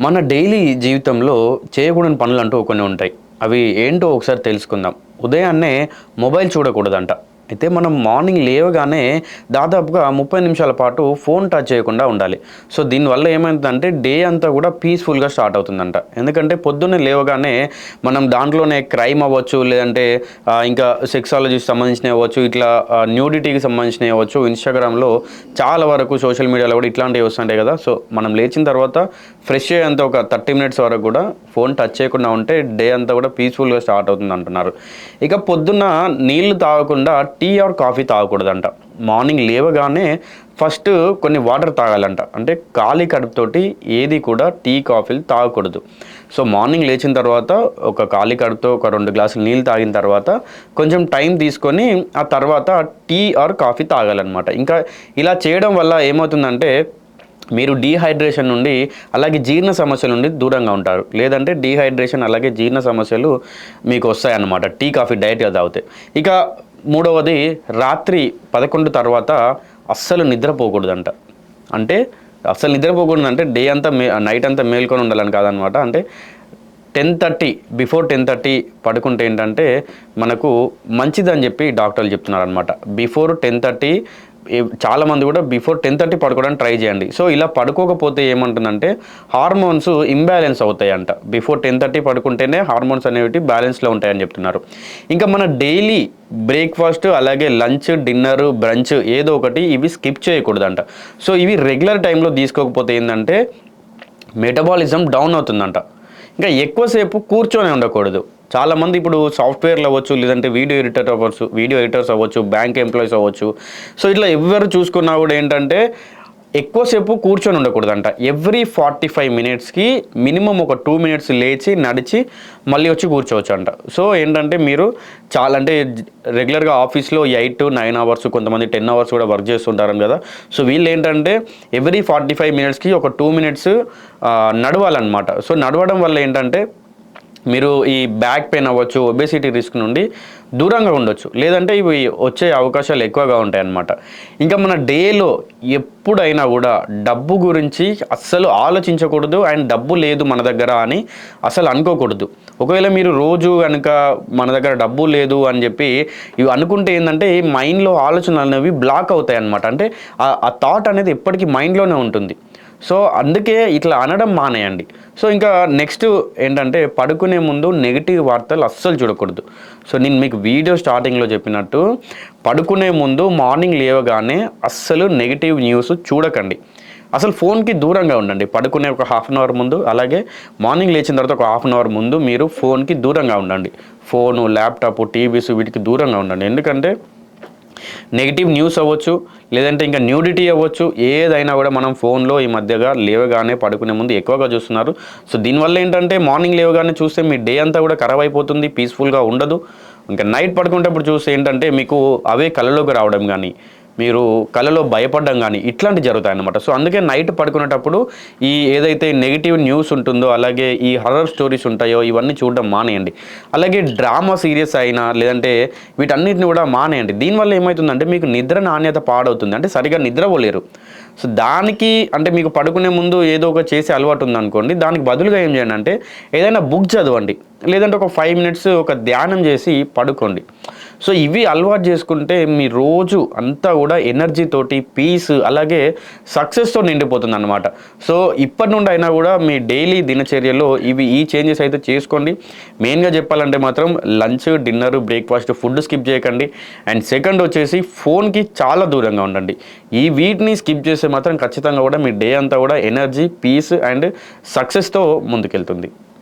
మన డైలీ జీవితంలో చేయకూడని పనులు అంటూ కొన్ని ఉంటాయి. అవి ఏంటో ఒకసారి తెలుసుకుందాం. ఉదయాన్నే మొబైల్ చూడకూడదంట. అయితే మనం మార్నింగ్ లేవగానే దాదాపుగా ముప్పై నిమిషాల పాటు ఫోన్ టచ్ చేయకుండా ఉండాలి. సో దీనివల్ల ఏమైందంటే డే అంతా కూడా పీస్ఫుల్గా స్టార్ట్ అవుతుందంట. ఎందుకంటే పొద్దున్నే లేవగానే మనం దాంట్లోనే క్రైమ్ అవ్వచ్చు లేదంటే ఇంకా సెక్సాలజీకి సంబంధించినవి అవ్వచ్చు ఇట్లా న్యూడిటీకి సంబంధించినవి అవ్వచ్చు. ఇన్స్టాగ్రామ్లో చాలా వరకు సోషల్ మీడియాలో కూడా ఇట్లాంటివి వస్తుంటాయి కదా. సో మనం లేచిన తర్వాత ఫ్రెష్ అయ్యేంత ఒక థర్టీ మినిట్స్ వరకు కూడా ఫోన్ టచ్ చేయకుండా ఉంటే డే అంతా కూడా పీస్ఫుల్గా స్టార్ట్ అవుతుంది అంటున్నారు ఇక పొద్దున్న నీళ్ళు తాగకుండా టీ ఆర్ కాఫీ తాగకూడదంట. మార్నింగ్ లేవగానే ఫస్ట్ కొన్ని వాటర్ తాగాలంట. అంటే ఖాళీ కడుపుతోటి ఏది కూడా టీ కాఫీలు తాగకూడదు. సో మార్నింగ్ లేచిన తర్వాత ఒక ఖాళీ కడుపుతో ఒక రెండు గ్లాసులు నీళ్ళు తాగిన తర్వాత కొంచెం టైం తీసుకొని ఆ తర్వాత టీ ఆర్ కాఫీ తాగాలన్నమాట. ఇంకా ఇలా చేయడం వల్ల ఏమవుతుందంటే మీరు డీహైడ్రేషన్ నుండి అలాగే జీర్ణ సమస్యల నుండి దూరంగా ఉంటారు. లేదంటే డీహైడ్రేషన్ అలాగే జీర్ణ సమస్యలు మీకు వస్తాయన్నమాట. టీ కాఫీ డైట్గా తాగితే. ఇక మూడవది రాత్రి పదకొండు తర్వాత అస్సలు నిద్రపోకూడదంట. అంటే అస్సలు నిద్రపోకూడదు అంటే డే అంతా మే నైట్ అంతా మేల్కొని ఉండాలని కాదనమాట. అంటే ten thirty before ten thirty పడుకుంటే ఏంటంటే మనకు మంచిదని చెప్పి డాక్టర్లు చెప్తున్నారు అనమాట బిఫోర్ టెన్ థర్టీ చాలామంది కూడా బిఫోర్ టెన్ థర్టీ పడుకోవడానికి ట్రై చేయండి. సో ఇలా పడుకోకపోతే ఏమంటుందంటే హార్మోన్స్ ఇంబ్యాలెన్స్ అవుతాయంట. బిఫోర్ టెన్ థర్టీ పడుకుంటేనే హార్మోన్స్ అనేవి బ్యాలెన్స్లో ఉంటాయని చెప్తున్నారు. ఇంకా మన డైలీ బ్రేక్ఫాస్ట్ అలాగే లంచ్ డిన్నర్ బ్రంచ్ ఏదో ఒకటి ఇవి స్కిప్ చేయకూడదంట. సో ఇవి రెగ్యులర్ టైంలో తీసుకోకపోతే ఏంటంటే మెటబాలిజం డౌన్ అవుతుందంట. ఇంకా ఎక్కువసేపు కూర్చొని ఉండకూడదు. చాలామంది ఇప్పుడు సాఫ్ట్వేర్లు అవ్వచ్చు లేదంటే వీడియో ఎడిటర్ అవ్వచ్చు వీడియో ఎడిటర్స్ అవ్వచ్చు బ్యాంక్ ఎంప్లాయీస్ అవ్వచ్చు. సో ఇట్లా ఎవరు చూసుకున్నా కూడా ఏంటంటే ఎక్కువసేపు కూర్చొని ఉండకూడదంట. ఎవ్రీ ఫార్టీ ఫైవ్ మినిట్స్కి మినిమం ఒక టూ మినిట్స్ లేచి నడిచి మళ్ళీ వచ్చి కూర్చోవచ్చు అంట సో ఏంటంటే మీరు చాలా అంటే రెగ్యులర్గా ఆఫీస్లో ఎయిట్ టు నైన్ అవర్స్ కొంతమంది టెన్ అవర్స్ కూడా వర్క్ చేస్తుంటారు కదా. సో వీళ్ళు ఏంటంటే ఎవ్రీ ఫార్టీ ఫైవ్ మినిట్స్కి ఒక టూ మినిట్స్ నడవాలన్నమాట. సో నడవడం వల్ల ఏంటంటే మీరు ఈ బ్యాక్ పెయిన్ అవ్వచ్చు ఒబేసిటీ రిస్క్ నుండి దూరంగా ఉండొచ్చు. లేదంటే ఇవి వచ్చే అవకాశాలు ఎక్కువగా ఉంటాయి అన్నమాట ఇంకా మన డేలో ఎప్పుడైనా కూడా డబ్బు గురించి అస్సలు ఆలోచించకూడదు అండ్ డబ్బు లేదు మన దగ్గర అని అసలు అనుకోకూడదు. ఒకవేళ మీరు రోజు కనుక మన దగ్గర డబ్బు లేదు అని చెప్పి ఇవి అనుకుంటే ఏంటంటే మైండ్లో ఆలోచనలు అనేవి బ్లాక్ అవుతాయి అన్నమాట అంటే ఆ థాట్ అనేది ఎప్పటికీ మైండ్లోనే ఉంటుంది. సో అందుకే ఇట్లా అనడం మానేయండి. సో ఇంకా నెక్స్ట్ ఏంటంటే పడుకునే ముందు నెగిటివ్ వార్తలు అస్సలు చూడకూడదు. సో నేను మీకు వీడియో స్టార్టింగ్లో చెప్పినట్టు పడుకునే ముందు మార్నింగ్ లేవగానే అస్సలు నెగిటివ్ న్యూస్ చూడకండి. అసలు ఫోన్కి దూరంగా ఉండండి. పడుకునే ఒక హాఫ్ అన్ అవర్ ముందు అలాగే మార్నింగ్ లేచిన తర్వాత ఒక హాఫ్ అన్ అవర్ ముందు మీరు ఫోన్కి దూరంగా ఉండండి. ఫోను ల్యాప్టాప్ టీవీస్ వీటికి దూరంగా ఉండండి. ఎందుకంటే నెగిటివ్ న్యూస్ అవ్వచ్చు లేదంటే ఇంకా న్యూడిటీ అవ్వచ్చు ఏదైనా కూడా మనం ఫోన్లో ఈ మధ్యగా లేవగానే పడుకునే ముందు ఎక్కువగా చూస్తున్నారు. సో దీనివల్ల ఏంటంటే మార్నింగ్ లేవగానే చూస్తే మీ డే అంతా కూడా ఖరాబ్ అయిపోతుంది పీస్ఫుల్గా ఉండదు. ఇంకా నైట్ పడుకునేటప్పుడు చూస్తే ఏంటంటే మీకు అవే కళ్ళలోకి రావడం కానీ మీరు కళలో భయపడడం కానీ ఇట్లాంటి జరుగుతాయి అన్నమాట సో అందుకే నైట్ పడుకునేటప్పుడు ఈ ఏదైతే నెగిటివ్ న్యూస్ ఉంటుందో అలాగే ఈ హర్రర్ స్టోరీస్ ఉంటాయో ఇవన్నీ చూడడం మానేయండి. అలాగే డ్రామా సీరియస్ అయినా లేదంటే వీటన్నిటిని కూడా మానేయండి. దీనివల్ల ఏమవుతుందంటే మీకు నిద్ర నాణ్యత పాడవుతుంది. అంటే సరిగా నిద్రపోలేరు. సో దానికి అంటే మీకు పడుకునే ముందు ఏదో ఒక చేసే అలవాటు ఉందనుకోండి దానికి బదులుగా ఏం చేయండి అంటే ఏదైనా బుక్ చదవండి. లేదంటే ఒక ఫైవ్ మినిట్స్ ఒక ధ్యానం చేసి పడుకోండి. సో ఇవి అలవాటు చేసుకుంటే మీ రోజు అంతా కూడా ఎనర్జీతోటి పీస్ అలాగే సక్సెస్తో నిండిపోతుంది అనమాట సో ఇప్పటి నుండి అయినా కూడా మీ డైలీ దినచర్యలో ఇవి ఈ చేంజెస్ అయితే చేసుకోండి. మెయిన్గా చెప్పాలంటే మాత్రం lunch dinner breakfast food skip చేయకండి. అండ్ సెకండ్ వచ్చేసి ఫోన్కి చాలా దూరంగా ఉండండి. ఈ వీటిని స్కిప్ చేస్తే మాత్రం ఖచ్చితంగా కూడా మీ డే అంతా కూడా ఎనర్జీ పీస్ అండ్ సక్సెస్తో ముందుకెళ్తుంది.